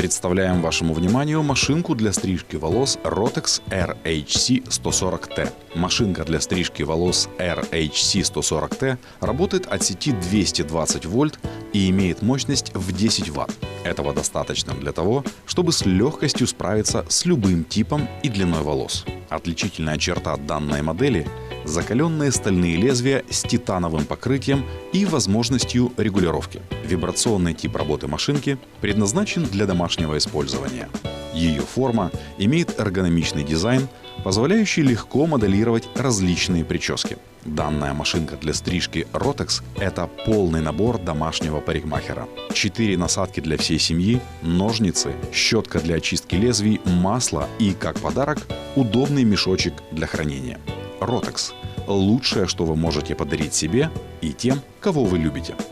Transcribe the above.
Представляем вашему вниманию машинку для стрижки волос Rotex RHC 140T. Машинка для стрижки волос RHC 140T работает от сети 220 вольт и имеет мощность в 10 ватт. Этого достаточно для того, чтобы с легкостью справиться с любым типом и длиной волос. Отличительная черта данной модели – закаленные стальные лезвия с титановым покрытием и возможностью регулировки. Вибрационный тип работы машинки предназначен для домашнего использования. Ее форма имеет эргономичный дизайн, позволяющий легко моделировать различные прически. Данная машинка для стрижки Rotex – это полный набор домашнего парикмахера. Четыре насадки для всей семьи, ножницы, щетка для очистки лезвий, масло и, как подарок, удобный мешочек для хранения. Rotex – лучшее, что вы можете подарить себе и тем, кого вы любите –